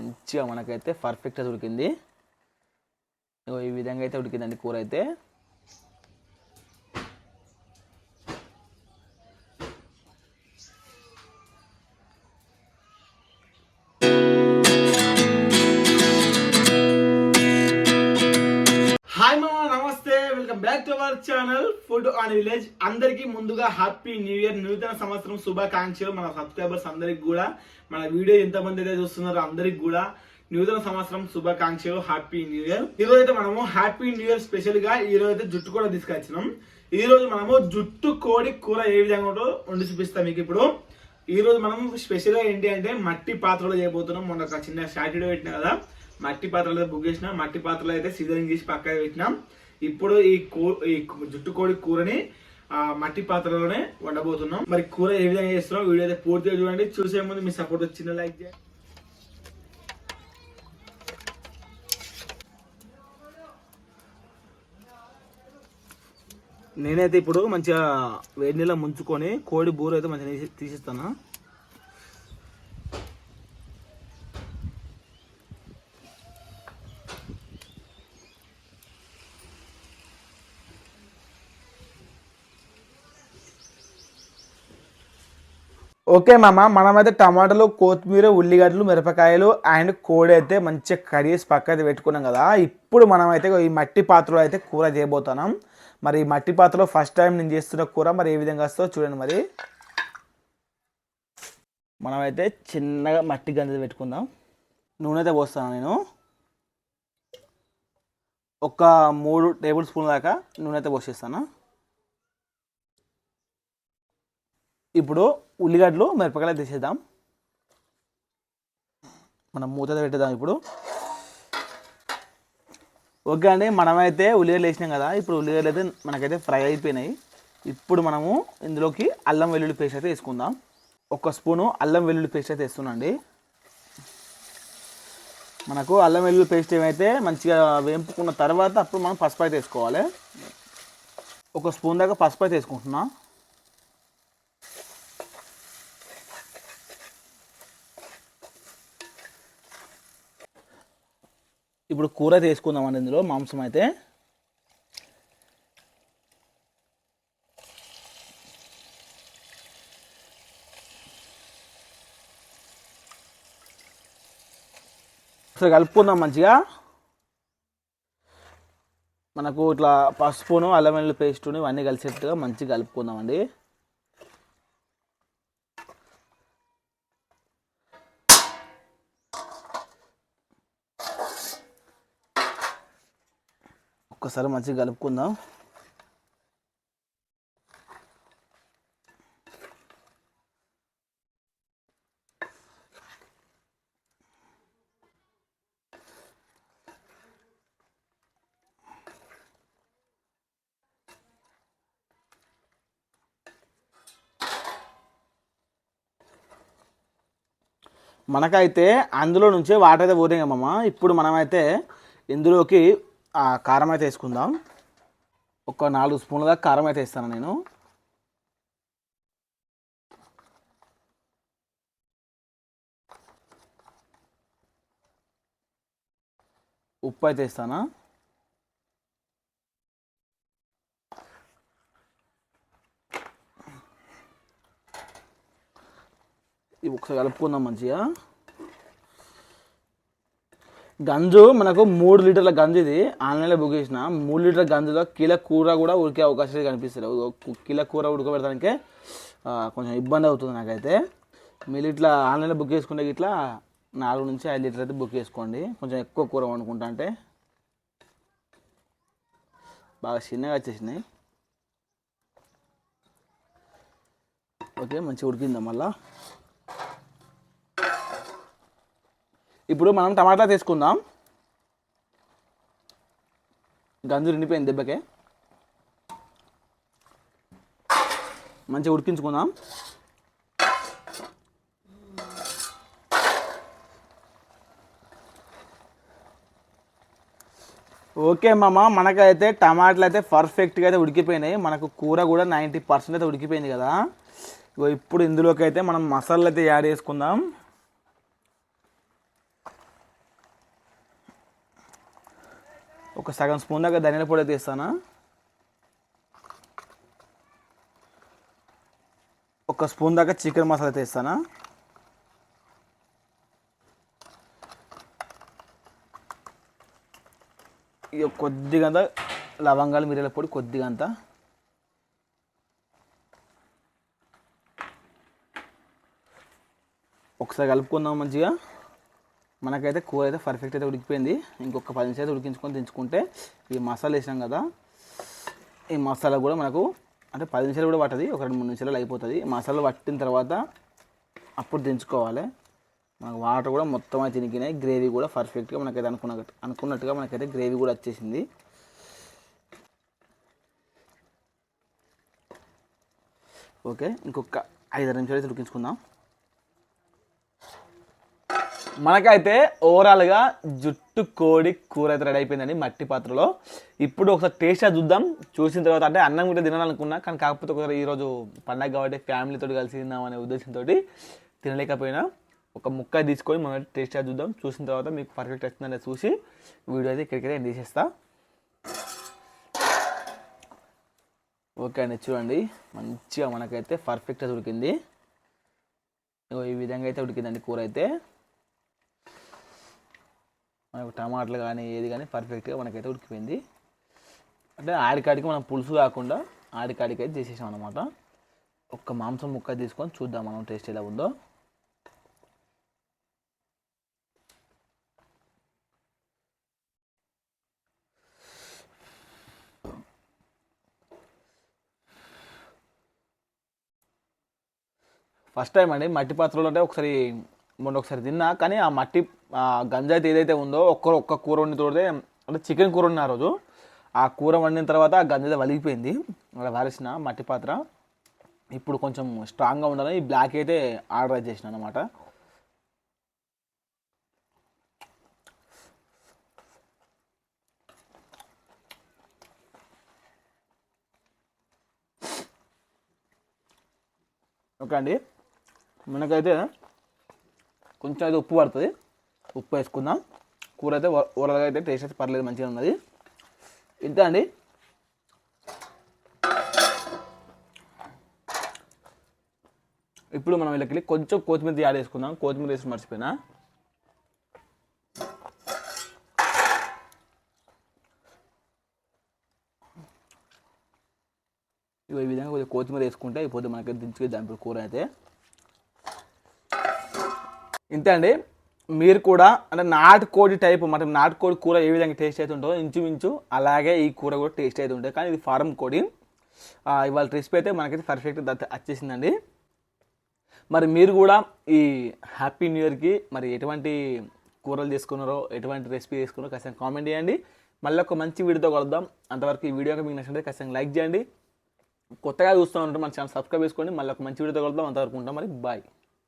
మంచిగా మనకైతే పర్ఫెక్ట్గా ఉడికింది ఈ విధంగా అయితే ఉడికిందండి కూర అయితే. Our channel food on village అందరికీ ముందుగా హ్యాపీ న్యూ ఇయర్ నూతన సంవత్సరం శుభాకాంక్షలు. మన సబ్స్క్రైబర్స్ అందరికి కూడా మన వీడియో ఎంతమంది అయితే చూస్తున్నారో అందరికి కూడా నూతన సంవత్సరం శుభాకాంక్షలు హ్యాపీ న్యూ ఇయర్ ఈ రోజు అయితే మనము హ్యాపీ న్యూ ఇయర్ స్పెషల్గా ఈ రోజు అయితే జుట్టు కూడా తీసుకొచ్చినాం. ఈ రోజు మనము జుట్టు కోడి కూర ఏ విధంగా ఉంటుందో వండి చూపిస్తాం మీకు ఇప్పుడు. ఈ రోజు మనం స్పెషల్గా ఏంటి అంటే మట్టి పాత్రలో చేయబోతున్నాం. మొన్న ఒక చిన్న సాటర్డే పెట్టినా కదా. మట్టి పాత్రలు బుక్ చేసినాం. మట్టి పాత్రలో అయితే సీజనింగ్ చేసి పక్కన పెట్టినాం. ఇప్పుడు ఈ కూ ఈ జుట్టు కోడి కూరని ఆ మట్టి పాత్రలోనే వండబోతున్నాం. మరి కూర ఏ విధంగా చేస్తున్నాం వీడియో అయితే పూర్తిగా చూడండి. చూసే ముందు మీ సపోర్ట్ వచ్చిన లైక్ చేయండి. నేనైతే ఇప్పుడు మంచిగా వేడి నీళ్ళ ముంచుకొని కోడి బూర అయితే మంచిగా తీసిస్తాను. ఓకే మామ మనమైతే టమాటాలు కొత్తిమీర ఉల్లిగడ్డలు మిరపకాయలు అండ్ కోడి అయితే మంచిగా కర్రీస్ పక్క అయితే పెట్టుకున్నాం కదా. ఇప్పుడు మనమైతే ఈ మట్టి పాత్రలో అయితే కూర చేయబోతున్నాం. మరి ఈ మట్టి పాత్రలో ఫస్ట్ టైం నేను చేస్తున్న కూర మరి ఏ విధంగా వస్తుందో చూడండి మరి. మనమైతే చిన్నగా మట్టి గంజ పెట్టుకుందాం. నూనె అయితే పోస్తాను నేను. ఒక మూడు టేబుల్ స్పూన్ దాకా నూనె అయితే పోసేస్తాను. ఇప్పుడు ఉల్లిగడ్డలు మిరపకాయలు తీసేద్దాం. మనం మూత పెట్టేద్దాం ఇప్పుడు. ఓకే అండి మనమైతే ఉల్లిగడ్డలు వేసినాం కదా ఇప్పుడు ఉల్లిగడ్డలు అయితే మనకైతే ఫ్రై అయిపోయినాయి. ఇప్పుడు మనము ఇందులోకి అల్లం వెల్లుల్లి పేస్ట్ అయితే వేసుకుందాం. ఒక స్పూను అల్లం వెల్లుల్లి పేస్ట్ అయితే వేస్తున్నాండి మనకు అల్లం వెల్లుల్లి పేస్ట్ ఏమైతే మంచిగా వేంపుకున్న తర్వాత అప్పుడు మనం పసుపు అయితే వేసుకోవాలి. ఒక స్పూన్ దాకా పసుపు అయితే వేసుకుంటున్నాం. ఇప్పుడు కూర చేసుకుందామండి ఇందులో మాంసం అయితే. ఒకసారి కలుపుకుందాం మంచిగా. మనకు ఇట్లా పసుపును అల్లం వెల్లుల్లి పేస్టును ఇవన్నీ కలిసేట్టుగా మంచిగా కలుపుకుందామండి ఒక్కసారి మంచిగా కలుపుకుందాం. మనకైతే అందులో నుంచే వాటర్ అయితే పోతాయి కమ్మమ్మ ఇప్పుడు మనమైతే ఇందులోకి కారం అయితే వేసుకుందాం. ఒక నాలుగు స్పూన్ల దాకా కారం అయితే వేస్తాను నేను. ఉప్పు అయితే వేస్తానా? ఇవి ఒకసారి కలుపుకుందాం మంచిగా. గంజు మనకు మూడు లీటర్ల గంజు ఇది. ఆన్లైన్లో బుక్ చేసిన. మూడు లీటర్ల గంజులో కిలో కూర కూడా ఉడికే అవకాశాలు కనిపిస్తుంది కిలో కూర ఉడకబెడటానికే కొంచెం ఇబ్బంది అవుతుంది నాకైతే. మీరు ఇట్లా ఆన్లైన్లో బుక్ చేసుకుంటే ఇట్లా నాలుగు నుంచి ఐదు లీటర్ అయితే బుక్ చేసుకోండి. కొంచెం ఎక్కువ కూర వండుకుంటా అంటే. బాగా చిన్నగా వచ్చేసినాయి. ఓకే మంచిగా ఉడికిందా మళ్ళీ? ఇప్పుడు మనం టమాటా తీసుకుందాం. గంజు నిండిపోయింది దెబ్బకే. మంచిగా ఉడికించుకుందాం. ఓకే మామ మనకైతే టమాటాలు అయితే పర్ఫెక్ట్గా అయితే ఉడికిపోయినాయి. మనకు కూర కూడా నైంటీ పర్సెంట్ అయితే ఉడికిపోయింది కదా. ఇగో ఇప్పుడు ఇందులోకి అయితే మనం మసాలాలు అయితే యాడ్ చేసుకుందాం. ఒక సగం స్పూన్ దాకా ధనియాల పొడి తీస్తానా ఒక స్పూన్ దాకా చికెన్ మసాలా తీస్తానా ఇక కొద్దిగా లవంగాలు మిరియాల పొడి కొద్దిగా అంతా. ఒకసారి కలుపుకుందాం మంచిగా. మనకైతే కూర అయితే పర్ఫెక్ట్ అయితే ఉడికిపోయింది. ఇంకొక పది నిమిషాలు ఉడికించుకొని దించుకుంటే ఈ మసాలా వేసినాం కదా ఈ మసాలా కూడా మనకు అంటే పది నిమిషాలు కూడా పట్టదు ఒక రెండు మూడు నిమిషాలు అయిపోతుంది. ఈ మసాలా పట్టిన తర్వాత అప్పుడు దించుకోవాలి. మనకు వాటర్ కూడా మొత్తం అయితే తినికినాయి గ్రేవీ కూడా పర్ఫెక్ట్గా మనకైతే అనుకున్నట్టు అనుకున్నట్టుగా మనకైతే గ్రేవీ కూడా వచ్చేసింది. ఓకే ఇంకొక ఐదు నిమిషాలు అయితే ఉడికించుకుందాం. మనకైతే ఓవరాల్గా జుట్టు కోడి కూర అయితే రెడీ అయిపోయిందండి మట్టి పాత్రలో. ఇప్పుడు ఒకసారి టేస్ట్ చూద్దాం. చూసిన తర్వాత అంటే అన్నం కూడా తినాలనుకున్నా కానీ కాకపోతే ఒకసారి ఈరోజు పండగ కాబట్టి ఫ్యామిలీతో కలిసి తిందామనే అనే ఉద్దేశంతో తినలేకపోయినా ఒక ముక్క తీసుకొని మనం టేస్ట్ చూద్దాం. చూసిన తర్వాత మీకు పర్ఫెక్ట్ వస్తుందని చూసి వీడియో అయితే ఇక్కడికి నేను తీసేస్తా ఓకే అండి చూడండి. మంచిగా మనకైతే పర్ఫెక్ట్గా ఉడికింది. ఈ విధంగా అయితే ఉడికిందండి కూర అయితే. మనకు టమాటాలు కానీ ఏది కానీ పర్ఫెక్ట్గా మనకైతే ఉడికిపోయింది. అంటే ఆడికాడికి మనం పులుసు కాకుండా ఆడికాడికి అయితే చేసేసాం అనమాట ఒక్క మాంసం ముక్క తీసుకొని చూద్దాం మనం టేస్ట్ ఎలా ఉందో. ఫస్ట్ టైం అండి మట్టి పాత్రలో అంటే ఒకసారి మొన్న ఒకసారి తిన్నా కానీ ఆ మట్టి ఆ గంజాయితీ ఏదైతే ఉందో ఒక్కరు ఒక్క కూర వండి తోడితే అంటే చికెన్ కూర వండిన ఆ రోజు. ఆ కూర వండిన తర్వాత ఆ గంజాయి వలిగిపోయింది. అలా వారేసిన మట్టి పాత్ర. ఇప్పుడు కొంచెం స్ట్రాంగ్గా ఉండాలని ఈ బ్లాక్ అయితే ఆర్డర్ చేసిన అనమాట ఓకే అండి. మనకైతే కొంచెం అయితే ఉప్పు పడుతుంది. ఉప్పు వేసుకుందాం. కూర అయితే ఓరల్గా అయితే టేస్ట్ అయితే పర్లేదు మంచిగా ఉన్నది. ఇంతే అండి ఇప్పుడు మనం వీళ్ళకి కొంచెం కొత్తిమీర యాడ్ చేసుకుందాం. కొత్తిమీర వేసి మర్చిపోయినా. ఈ విధంగా కొద్దిగా కొత్తిమీర వేసుకుంటే అయిపోతే మనకి దించుకేద్దాం ఇప్పుడు కూర అయితే. ఇంతే అండి. మీరు కూడా అంటే నాటుకోడి టైప్ మన నాటుకోడి కూర ఏ విధంగా టేస్ట్ అయితే ఇంచుమించు అలాగే ఈ కూర కూడా టేస్ట్ అవుతుంటుంది కానీ ఇది ఫారం కోడి. ఇవాళ రెసిపీ అయితే మనకైతే పర్ఫెక్ట్ వచ్చేసిందండి. మరి మీరు కూడా ఈ హ్యాపీ న్యూ ఇయర్కి మరి ఎటువంటి కూరలు చేసుకున్నారో ఎటువంటి రెసిపీ చేసుకున్నారో ఖచ్చితంగా కామెంట్ చేయండి. మళ్ళీ ఒక మంచి వీడియోతో కలుద్దాం. అంతవరకు ఈ వీడియోకి మీకు నచ్చినట్టు ఖచ్చితంగా లైక్ చేయండి. కొత్తగా చూస్తూ ఉంటే మన ఛానల్ సబ్స్క్రైబ్ చేసుకోండి. మళ్ళీ ఒక మంచి వీడియోతో కలుద్దాం. అంతవరకు ఉంటాం మరి. బాయ్